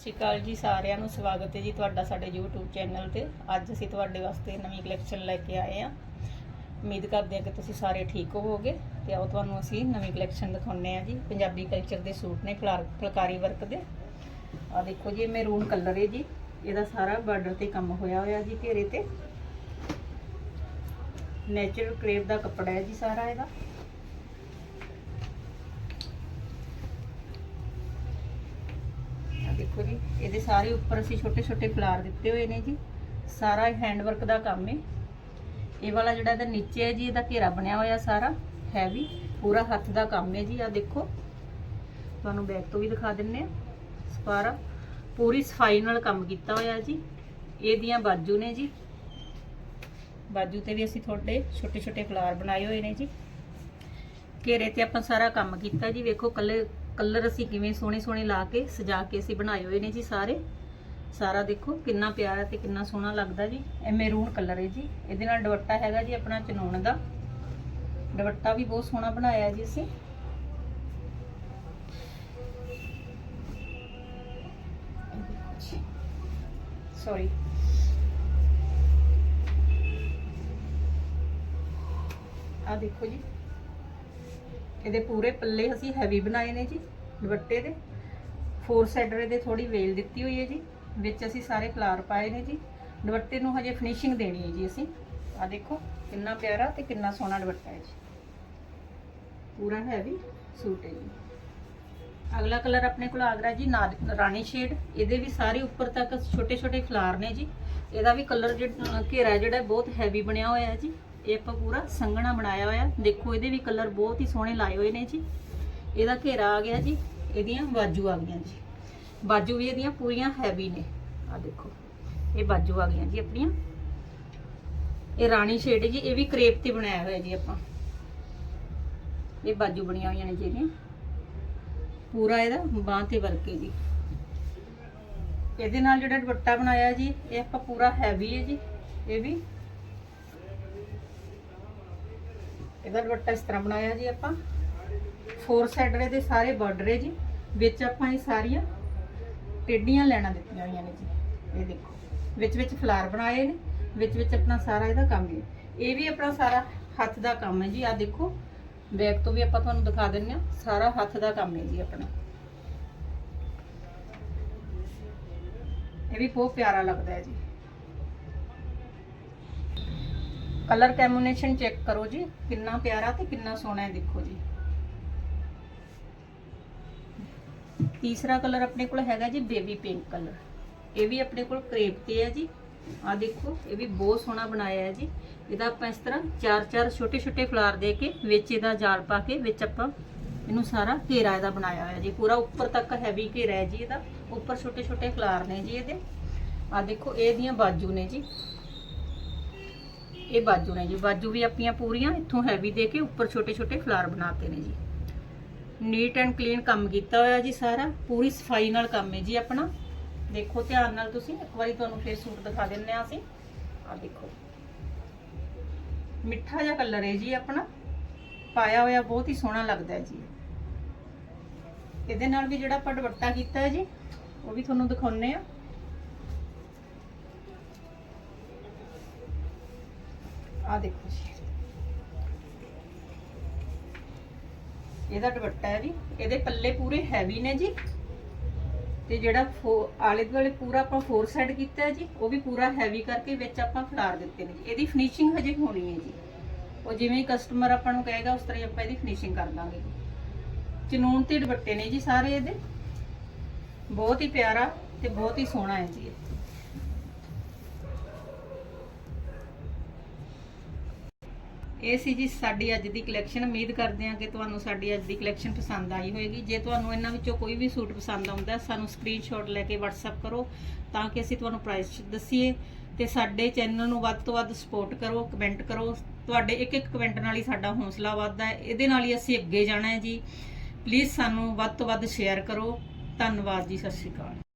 ਸਤਿ ਸ਼੍ਰੀ ਅਕਾਲ ਜੀ ਸਾਰਿਆਂ ਨੂੰ, ਸਵਾਗਤ ਹੈ ਜੀ ਤੁਹਾਡਾ ਸਾਡੇ YouTube ਚੈਨਲ ਤੇ। ਅੱਜ ਅਸੀਂ ਤੁਹਾਡੇ ਵਾਸਤੇ ਨਵੀਂ ਕਲੈਕਸ਼ਨ ਲੈ ਕੇ ਆਏ ਹਾਂ। ਉਮੀਦ ਕਰਦੇ ਹਾਂ ਕਿ ਤੁਸੀਂ ਸਾਰੇ ਠੀਕ ਹੋਵੋਗੇ। ਤੇ ਆਓ ਤੁਹਾਨੂੰ ਅਸੀਂ ਨਵੀਂ ਕਲੈਕਸ਼ਨ ਦਿਖਾਉਂਦੇ ਹਾਂ ਜੀ। ਪੰਜਾਬੀ ਕਲਚਰ ਦੇ ਸੂਟ ਨੇ ਫੁਲਾਰ- ਫੁਲਕਾਰੀ ਵਰਕ ਦੇ। ਆ ਦੇਖੋ ਜੀ, ਇਹ ਮੈਰੂਨ ਕਲਰ ਹੈ ਜੀ। ਇਹਦਾ ਸਾਰਾ ਬਾਰਡਰ ਤੇ ਕੰਮ ਹੋਇਆ ਹੋਇਆ ਜੀ ਘੇਰੇ ਤੇ। ਨੇਚਰਲ ਕਰੇਪ ਦਾ ਕੱਪੜਾ ਹੈ ਜੀ ਸਾਰਾ ਇਹਦਾ ਆ ਦੇਖੋ ਜੀ, ਇਹਦੇ ਸਾਰੇ ਉੱਪਰ ਅਸੀਂ ਛੋਟੇ ਛੋਟੇ ਫਲਾਰ ਦਿੱਤੇ ਹੋਏ ਨੇ ਜੀ। ਸਾਰਾ ਹੈਂਡ ਵਰਕ ਦਾ ਕੰਮ ਹੈ ਇਹ ਵਾਲਾ ਜਿਹੜਾ ਇਹਦਾ ਨੀਚੇ ਹੈ ਜੀ, ਇਹਦਾ ਘੇਰਾ ਬਣਿਆ ਹੋਇਆ ਸਾਰਾ ਹੈਵੀ ਪੂਰਾ ਹੱਥ ਦਾ ਕੰਮ ਹੈ ਜੀ ਆ ਦੇਖੋ। ਤੁਹਾਨੂੰ ਬੈਕ ਤੋਂ ਵੀ ਦਿਖਾ ਦਿੰਨੇ ਆ। ਸਪਾਰਾ ਪੂਰੀ ਸਫ਼ਾਈ ਨਾਲ ਕੰਮ ਕੀਤਾ ਹੋਇਆ ਜੀ। ਇਹਦੀਆਂ ਬਾਜੂ ਨੇ ਜੀ। ਬਾਜੂ ਤੇ ਵੀ ਅਸੀਂ ਥੋੜੇ ਛੋਟੇ ਛੋਟੇ ਫਲਾਰ ਬਣਾਏ ਹੋਏ ਨੇ ਜੀ। ਘੇਰੇ ਤੇ ਆਪਾਂ ਸਾਰਾ ਕੰਮ ਕੀਤਾ ਜੀ। ਵੇਖੋ, ਕੱਲੇ ਕਲਰ ਅਸੀਂ ਕਿਵੇਂ ਸੋਹਣੇ ਸੋਹਣੇ ਲਾ ਕੇ, ਸਜਾ ਕੇ ਅਸੀਂ ਬਣਾਏ ਹੋਏ ਨੇ ਜੀ ਸਾਰੇ। ਸਾਰਾ ਦੇਖੋ, ਕਿੰਨਾ ਪਿਆਰਾ ਤੇ ਕਿੰਨਾ ਸੋਹਣਾ ਲੱਗਦਾ ਜੀ। ਇਹ ਮੈਰੂਨ ਕਲਰ ਹੈ ਜੀ। ਇਹਦੇ ਨਾਲ ਦੁਪੱਟਾ ਹੈਗਾ ਜੀ ਆਪਣਾ ਚਨੂਨ ਦਾ। ਦੁਪੱਟਾ ਵੀ ਬਹੁਤ ਸੋਹਣਾ ਬਣਾਇਆ ਜੀ ਅਸੀਂ। ਸੌਰੀ ਆ ਦੇਖੋ ਜੀ। ਇਹਦੇ ਪੂਰੇ ਪੱਲੇ ਅਸੀਂ ਹੈਵੀ ਬਣਾਏ ਨੇ ਜੀ, ਦੁਪੱਟੇ ਦੇ। ਫੋਰ ਸੈਡਰ ਦੇ ਥੋੜੀ ਵੇਲ ਦਿੱਤੀ ਹੋਈ ਹੈ ਜੀ, ਵਿੱਚ ਅਸੀਂ ਸਾਰੇ ਫਲਾਰ ਪਾਏ ਨੇ ਜੀ। ਦੁਪੱਟੇ ਨੂੰ ਹਜੇ ਫਿਨਿਸ਼ਿੰਗ ਦੇਣੀ ਹੈ ਜੀ ਅਸੀਂ। ਆ ਦੇਖੋ, ਕਿੰਨਾ ਪਿਆਰਾ ਤੇ ਕਿੰਨਾ ਸੋਹਣਾ ਦੁਪੱਟਾ ਹੈ ਜੀ। ਪੂਰਾ ਹੈਵੀ ਸੂਟ ਹੈ ਜੀ। ਅਗਲਾ ਕਲਰ ਆਪਣੇ ਕੋਲ ਆ ਗਿਆ ਜੀ ਨਾ- ਰਾਣੀ ਸ਼ੇਡ ਇਹਦੇ ਵੀ ਸਾਰੇ ਉੱਪਰ ਤੱਕ ਛੋਟੇ ਛੋਟੇ ਫਲਾਰ ਨੇ ਜੀ। ਇਹਦਾ ਵੀ ਕਲਰ ਜਿਹੜਾ ਘੇਰਾ ਜਿਹੜਾ ਬਹੁਤ ਹੈਵੀ ਬਣਿਆ ਹੋਇਆ ਹੈ ਜੀ। ਇਹ ਆਪਾਂ ਪੂਰਾ ਸੰਘਣਾ ਬਣਾਇਆ ਹੋਇਆ। ਦੇਖੋ, ਇਹਦੇ ਵੀ ਕਲਰ ਬਹੁਤ ਹੀ ਸੋਹਣੇ ਲਾਏ ਹੋਏ ਨੇ ਜੀ। ਇਹਦਾ ਘੇਰਾ ਆ ਗਿਆ ਜੀ। ਇਹਦੀਆਂ ਬਾਜੂ ਆ ਗਈਆਂ ਜੀ। ਬਾਜੂ ਵੀ ਇਹਦੀਆਂ ਪੂਰੀਆਂ ਹੈਵੀ ਨੇ। ਆ ਦੇਖੋ, ਇਹ ਬਾਜੂ ਆ ਗਈਆਂ ਜੀ ਆਪਣੀਆਂ। ਇਹ ਰਾਣੀ ਸ਼ੇਡ ਜੀ, ਇਹ ਵੀ ਕਰੇਪ ਤੇ ਬਣਾਇਆ ਹੋਇਆ ਜੀ ਆਪਾਂ। ਇਹ ਬਾਜੂ ਬਣੀਆਂ ਹੋਈਆਂ ਨੇ ਜੀ ਇਹਦੀਆਂ। ਪੂਰਾ ਇਹਦਾ ਬਾਂਹ ਤੇ ਵਰਕ ਹੈ ਜੀ। ਇਹਦੇ ਨਾਲ ਜਿਹੜਾ ਦੁਪੱਟਾ ਬਣਾਇਆ ਜੀ, ਇਹ ਆਪਾਂ ਪੂਰਾ ਹੈਵੀ ਹੈ ਜੀ। ਇਹ ਵੀ ਇਹਦਾ ਦੁਪੱਟਾ ਇਸ ਤਰ੍ਹਾਂ ਬਣਾਇਆ ਜੀ ਆਪਾਂ। ਫੋਰ ਸਾਈਡਰ ਦੇ ਸਾਰੇ ਬਾਰਡਰ ਹੈ ਜੀ। ਵਿੱਚ ਆਪਾਂ ਇਹ ਸਾਰੀਆਂ ਟੇਡੀਆਂ ਲੈਣਾ ਦਿੱਤੀਆਂ ਹੋਈਆਂ ਨੇ ਜੀ। ਇਹ ਦੇਖੋ, ਵਿੱਚ ਵਿੱਚ ਫਲਾਰ ਬਣਾਏ ਨੇ, ਵਿੱਚ ਵਿੱਚ ਆਪਣਾ ਸਾਰਾ ਇਹਦਾ ਕੰਮ ਹੈ ਇਹ ਵੀ ਆਪਣਾ ਸਾਰਾ ਹੱਥ ਦਾ ਕੰਮ ਹੈ ਜੀ। ਆ ਦੇਖੋ, ਬੈਕ ਤੋਂ ਵੀ ਆਪਾਂ ਤੁਹਾਨੂੰ ਦਿਖਾ ਦਿੰਨੇ ਆ ਸਾਰਾ ਹੱਥ ਦਾ ਕੰਮ ਹੈ ਜੀ ਆਪਣਾ। ਇਹ ਵੀ ਬਹੁਤ ਪਿਆਰਾ ਲੱਗਦਾ ਹੈ ਜੀ। ਕਲਰ ਕੈਮੂਨੇਸ਼ਨ ਚੈੱਕ ਕਰੋ ਜੀ, ਕਿੰਨਾ ਪਿਆਰਾ ਤੇ ਕਿੰਨਾ ਸੋਹਣਾ ਹੈ ਦੇਖੋ ਜੀ। ਤੀਸਰਾ ਕਲਰ ਆਪਣੇ ਕੋਲ ਹੈਗਾ ਜੀ ਬੇਬੀ ਪਿੰਕ ਕਲਰ। ਇਹ ਵੀ ਆਪਣੇ ਕੋਲ ਕਰੇਪ ਤੇ ਹੈ ਜੀ। ਆ ਦੇਖੋ, ਇਹ ਵੀ ਬਹੁਤ ਸੋਹਣਾ ਬਣਾਇਆ ਹੈ ਜੀ। ਇਹਦਾ ਆਪਾਂ ਇਸ ਤਰ੍ਹਾਂ ਚਾਰ ਚਾਰ ਛੋਟੇ ਛੋਟੇ ਫਲਾਰ ਦੇ ਕੇ ਵਿੱਚ ਇਹਦਾ ਜਾਲ ਪਾ ਕੇ ਵਿੱਚ ਆਪਾਂ ਇਹਨੂੰ ਸਾਰਾ ਘੇਰਾ ਇਹਦਾ ਬਣਾਇਆ ਹੋਇਆ ਜੀ। ਪੂਰਾ ਉੱਪਰ ਤੱਕ ਹੈਵੀ ਘੇਰਾ ਹੈ ਜੀ ਇਹਦਾ। ਉੱਪਰ ਛੋਟੇ ਛੋਟੇ ਫਲਾਰ ਨੇ ਜੀ ਇਹਦੇ। ਆ ਦੇਖੋ ਇਹਦੀਆਂ ਬਾਜੂ ਨੇ ਜੀ। ਇਹ ਬਾਜੂ ਨੇ ਜੀ, ਬਾਜੂ ਵੀ ਆਪਣੀਆਂ ਪੂਰੀਆਂ, ਇੱਥੋਂ ਹੈਵੀ ਦੇ ਕੇ ਉੱਪਰ ਛੋਟੇ ਛੋਟੇ ਫਲਾਰ ਬਣਾਤੇ ਨੇ ਜੀ। ਨੀਟ ਐਂਡ ਕਲੀਨ ਕੰਮ ਕੀਤਾ ਹੋਇਆ ਜੀ ਸਾਰਾ, ਪੂਰੀ ਸਫ਼ਾਈ ਨਾਲ ਕੰਮ ਹੈ ਜੀ ਆਪਣਾ। ਦੇਖੋ ਧਿਆਨ ਨਾਲ ਤੁਸੀਂ, ਇੱਕ ਵਾਰੀ ਤੁਹਾਨੂੰ ਫੇਰ ਸੂਟ ਦਿਖਾ ਦਿੰਨੇ ਆ ਅਸੀਂ। ਆ ਦੇਖੋ। ਮਿੱਠਾ ਜਿਹਾ ਕਲਰ ਹੈ ਜੀ ਆਪਣਾ। ਪਾਇਆ ਹੋਇਆ ਬਹੁਤ ਹੀ ਸੋਹਣਾ ਲੱਗਦਾ ਹੈ ਜੀ। ਇਹਦੇ ਨਾਲ ਵੀ ਜਿਹੜਾ ਆਪਾਂ ਦੁਪੱਟਾ ਕੀਤਾ ਹੈ ਜੀ, ਉਹ ਵੀ ਤੁਹਾਨੂੰ ਦਿਖਾਉਨੇ ਆ ਆ ਦੇਖੋ ਜੀ। ਇਹਦਾ ਦੁਪੱਟਾ ਹੈ ਜੀ। ਇਹਦੇ ਪੱਲੇ ਪੂਰੇ ਹੈਵੀ ਨੇ ਜੀ। ਤੇ ਜਿਹੜਾ ਆਲੇ ਦੁਆਲੇ ਪੂਰਾ ਆਪਾਂ ਫੋਰ ਸਾਈਡ ਕੀਤਾ ਹੈ ਜੀ, ਉਹ ਵੀ ਪੂਰਾ ਹੈਵੀ ਕਰਕੇ ਵਿੱਚ ਆਪਾਂ ਫਲਾਰ ਦਿੱਤੇ ਨੇ ਜੀ। ਇਹਦੀ ਫਿਨਿਸ਼ਿੰਗ ਹਜੇ ਹੋਣੀ ਹੈ ਜੀ। ਉਹ ਜਿਵੇਂ ਕਸਟਮਰ ਆਪਾਂ ਨੂੰ ਕਹੇਗਾ, ਉਸ ਤਰ੍ਹਾਂ ਹੀ ਆਪਾਂ ਇਹਦੀ ਫਿਨਿਸ਼ਿੰਗ ਕਰ ਦਾਂਗੇ ਚਨੂਨ ਤੇ ਦੁਪੱਟੇ ਨੇ ਜੀ ਸਾਰੇ ਇਹਦੇ। ਬਹੁਤ ਹੀ ਪਿਆਰਾ ਤੇ ਬਹੁਤ ਹੀ ਸੋਹਣਾ ਹੈ ਜੀ ਇਹ ਸੀ ਜੀ ਸਾਡੀ ਅੱਜ ਦੀ ਕਲੈਕਸ਼ਨ ਉਮੀਦ ਕਰਦੇ ਹਾਂ ਕਿ ਤੁਹਾਨੂੰ ਸਾਡੀ ਅੱਜ ਦੀ ਕਲੈਕਸ਼ਨ ਪਸੰਦ ਆਈ ਹੋਵੇਗੀ ਜੇ ਤੁਹਾਨੂੰ ਇਹਨਾਂ ਵਿੱਚੋਂ ਕੋਈ ਵੀ ਸੂਟ ਪਸੰਦ ਆਉਂਦਾ ਹੈ, ਸਾਨੂੰ ਸਕਰੀਨਸ਼ਾਟ ਲੈ ਕੇ WhatsApp ਕਰੋ ਤਾਂ ਕਿ ਅਸੀਂ ਤੁਹਾਨੂੰ ਪ੍ਰਾਈਸ ਦੱਸੀਏ। ਤੇ ਸਾਡੇ ਚੈਨਲ ਨੂੰ ਵੱਧ ਤੋਂ ਵੱਧ ਸਪੋਰਟ ਕਰੋ ਕਮੈਂਟ ਕਰੋ। ਤੁਹਾਡੇ ਇੱਕ ਇੱਕ ਕਮੈਂਟ ਨਾਲ ਹੀ ਸਾਡਾ ਹੌਸਲਾ ਵੱਧਦਾ ਹੈ। ਇਹਦੇ ਨਾਲ ਹੀ ਅਸੀਂ ਅੱਗੇ ਜਾਣਾ ਹੈ ਜੀ। ਪਲੀਜ਼ ਸਾਨੂੰ ਵੱਧ ਤੋਂ ਵੱਧ ਸ਼ੇਅਰ ਕਰੋ। ਧੰਨਵਾਦ ਜੀ ਸਤਿ ਸ਼੍ਰੀ ਅਕਾਲ।